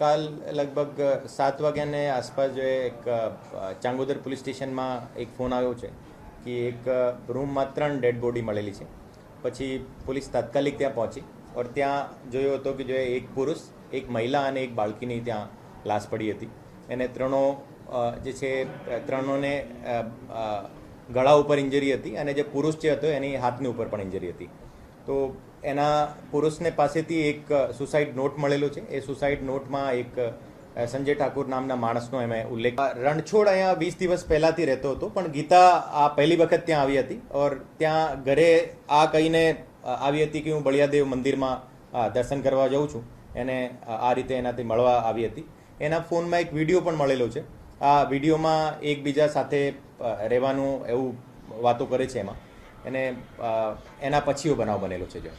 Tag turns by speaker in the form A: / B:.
A: કાલ લગભગ સાત વાગ્યાને આસપાસ જો એક ચાંગોદર પોલીસ સ્ટેશનમાં એક ફોન આવ્યો છે કે એક રૂમમાં ત્રણ ડેડ બોડી મળેલી છે. પછી પોલીસ તાત્કાલિક ત્યાં પહોંચી ઓર ત્યાં જોયો હતો કે જો એક પુરુષ, એક મહિલા અને એક બાળકીની ત્યાં લાશ પડી હતી. એને ત્રણો જે છે, ત્રણોને ગળા ઉપર ઇન્જરી હતી અને જે પુરુષ જે હતો એની હાથની ઉપર પણ ઇન્જરી હતી. તો એના પુરુષને પાસેથી એક સુસાઇડ નોટ મળેલો છે. એ સુસાઇડ નોટમાં એક સંજય ઠાકુર નામના માણસનો એમાં ઉલ્લેખ રણછોડ અહીંયા વીસ દિવસ પહેલાથી રહેતો હતો, પણ ગીતા આ પહેલી વખત ત્યાં આવી હતી ઓર ત્યાં ઘરે આ કહીને આવી હતી કે હું બળિયાદેવ મંદિરમાં દર્શન કરવા જાઉં છું. એને આ રીતે એનાથી મળવા આવી હતી. એના ફોનમાં એક વીડિયો પણ મળેલો છે. આ વિડીયોમાં એકબીજા સાથે રહેવાનું એવું વાતો કરે છે એમાં. એને એના એના પછીઓ બનાવ બનેલો છે જો.